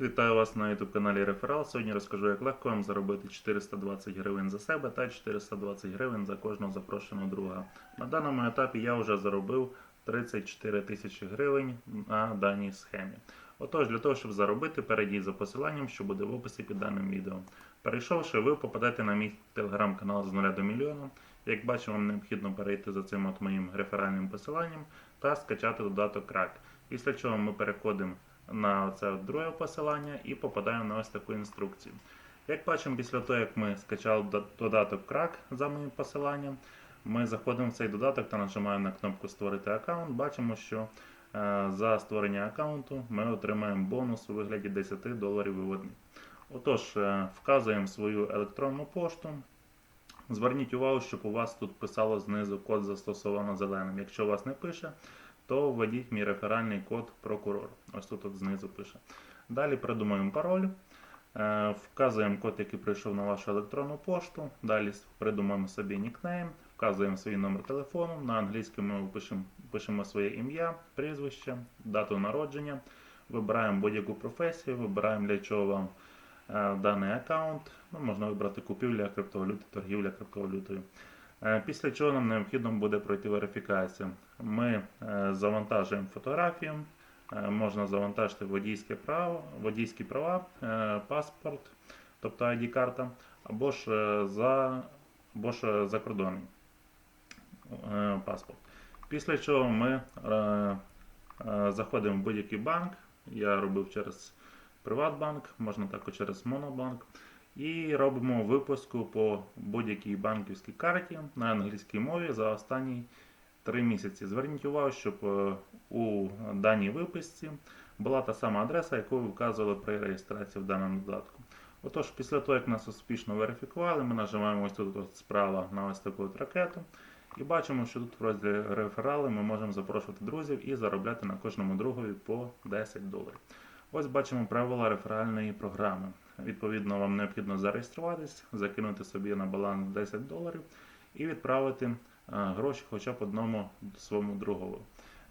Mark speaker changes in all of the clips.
Speaker 1: Вітаю вас на YouTube каналі Реферал. Сьогодні розкажу, як легко вам заробити 420 гривень за себе та 420 гривень за кожного запрошеного друга. На даному етапі я вже заробив 34 тисячі гривень на даній схемі. Отож, для того, щоб заробити, перейдіть за посиланням, що буде в описі під даним відео. Перейшовши, ви попадете на мій телеграм-канал з 0 до мільйона. Як бачимо, вам необхідно перейти за цим от моїм реферальним посиланням та скачати додаток Crack. Після чого ми переходимо на це друге посилання і попадаємо на ось таку інструкцію. Як бачимо, після того, як ми скачали додаток Crack за моїм посиланням, ми заходимо в цей додаток та нажимаємо на кнопку Створити аккаунт. Бачимо, що е, за створення аккаунту ми отримаємо бонус у вигляді 10 доларів виводних. Отож, е, вказуємо свою електронну пошту. Зверніть увагу, щоб у вас тут писало знизу код застосовано зеленим. Якщо у вас не пише, то введіть мій реферальний код прокурор. Ось тут от знизу пише. Далі придумаємо пароль, е, вказуємо код, який прийшов на вашу електронну пошту. Далі придумаємо собі нікнейм, вказуємо свій номер телефону. На англійській мові пишемо, пишемо своє ім'я, прізвище, дату народження. Вибираємо будь-яку професію, вибираємо для чого вам е, даний аккаунт. Ну, можна вибрати купівля криптовалюти, торгівля криптовалютою. Е, Після чого нам необхідно буде пройти верифікацію. Ми е, завантажуємо фотографію, е, можна завантажити водійське право, водійські права, паспорт, тобто ID-карта, або ж за, або ж закордонний паспорт. Після чого ми заходимо в будь-який банк. Я робив через Приватбанк, можна також через Монобанк. І робимо випуску по будь-якій банківській карті на англійській мові за останні 3 місяці. Зверніть увагу, щоб е, у даній виписці була та сама адреса, яку ви вказували при реєстрації в даному додатку. Отож, після того, як нас успішно верифікували, ми нажимаємо ось тут от справа на ось таку от ракету. І бачимо, що тут в розділі реферали ми можемо запрошувати друзів і заробляти на кожному другові по 10 доларів. Ось бачимо правила реферальної програми. Відповідно, вам необхідно зареєструватись, закинути собі на баланс 10 доларів і відправити е, гроші хоча б одному своєму другові,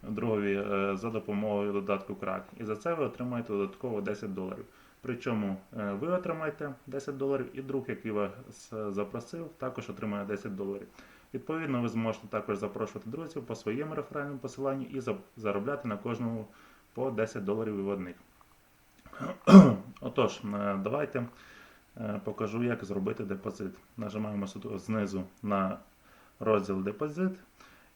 Speaker 1: другові е, за допомогою додатку Crack. І за це ви отримаєте додатково 10 доларів. Причому е, ви отримаєте 10 доларів, і друг, який вас запросив, також отримає 10 доларів. Відповідно, ви зможете також запрошувати друзів по своєму реферальному посиланню і заробляти на кожному по 10 доларів виводних. Отож, е, давайте е, покажу, як зробити депозит. Нажимаємо знизу на розділ депозит,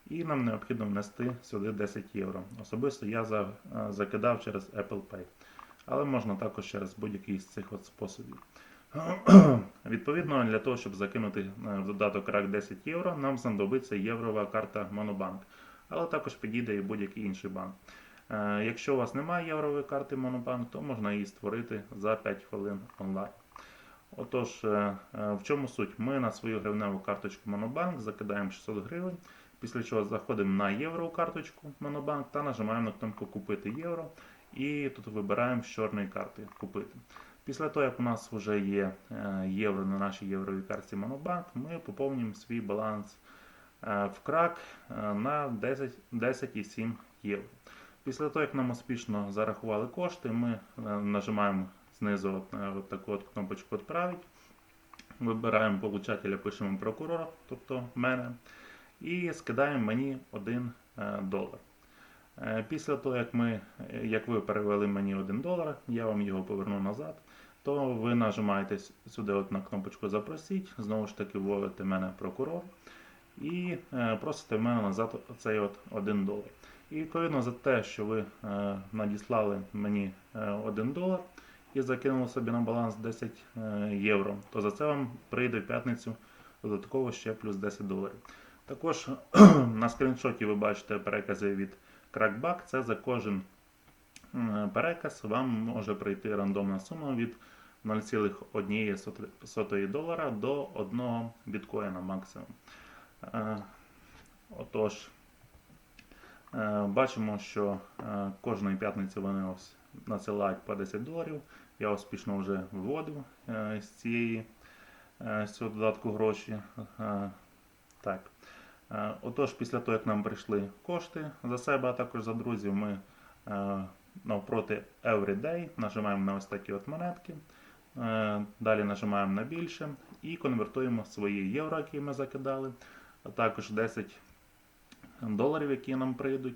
Speaker 1: і нам необхідно внести сюди 10 євро. Особисто я е, закидав через Apple Pay, але можна також через будь-який з цих от способів. Відповідно, для того, щоб закинути в додаток RAK 10 євро, нам знадобиться єврова карта Monobank, але також підійде і будь-який інший банк. Е, Якщо у вас немає єврової карти Monobank, то можна її створити за 5 хвилин онлайн. Отож, е, е, в чому суть? Ми на свою гривневу карточку Monobank закидаємо 600 гривень, після чого заходимо на єврову карточку Monobank та нажимаємо на кнопку Купити євро. І тут вибираємо з чорної карти Купити. Після того, як у нас вже є євро на нашій євровій карті Monobank, ми поповнюємо свій баланс в крак на 10 10,7 євро. Після того, як нам успішно зарахували кошти, ми е, нажимаємо знизу е, от таку от кнопочку «Отправить», вибираємо получателя, пишемо прокурора, тобто мене, і скидаємо мені 1 долар. Е, Після того, як, ми, як ви перевели мені 1 долар, я вам його поверну назад, то ви нажимаєте сюди от на кнопочку Запросіть, знову ж таки вводите мене прокурор і просите в мене назад цей от 1 долар. І відповідно за те, що ви е, надіслали мені е, 1 долар і закинули собі на баланс 10 е, євро, то за це вам прийде в п'ятницю додатково ще плюс 10 доларів. Також на скріншоті ви бачите перекази від Crackback. Це за кожен переказ вам може прийти рандомна сума від 0,1 долара до 1 біткоїна максимум. Е, Отож, Е, Бачимо, що е, кожної п'ятниці вони ось надсилають по 10 доларів. Я успішно вже виводив е, з цієї е, з цього додатку гроші. Е, Так. Е, Отож, після того, як нам прийшли кошти за себе, а також за друзів, ми е, навпроти Everyday, нажимаємо на ось такі от монетки. Е, Далі нажимаємо на більше і конвертуємо свої євро, які ми закидали, а також 10 доларів, які нам прийдуть,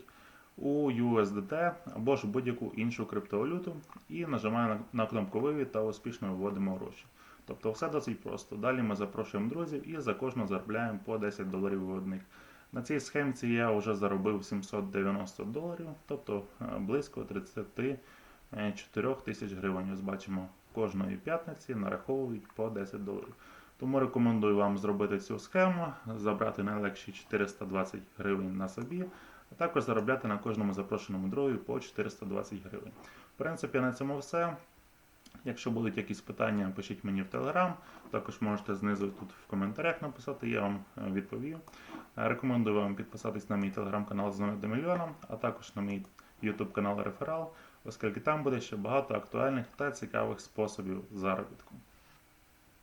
Speaker 1: у USDT або ж будь-яку іншу криптовалюту, і нажимаємо на, кнопку вивід та успішно виводимо гроші. Тобто все досить просто. Далі ми запрошуємо друзів і за кожного заробляємо по 10 доларів виводних. На цій схемці я вже заробив 790 доларів, тобто е, близько 34 тисяч гривень. Ось бачимо, кожної п'ятниці нараховують по 10 доларів. Тому рекомендую вам зробити цю схему, забрати найлегші 420 гривень на собі, а також заробляти на кожному запрошеному другові по 420 гривень. В принципі, на цьому все. Якщо будуть якісь питання, пишіть мені в Telegram. Також можете знизу тут в коментарях написати, я вам е, відповів. Е, Рекомендую вам підписатись на мій телеграм-канал з до мільйоном, а також на мій YouTube канал Реферал, оскільки там буде ще багато актуальних та цікавих способів заробітку.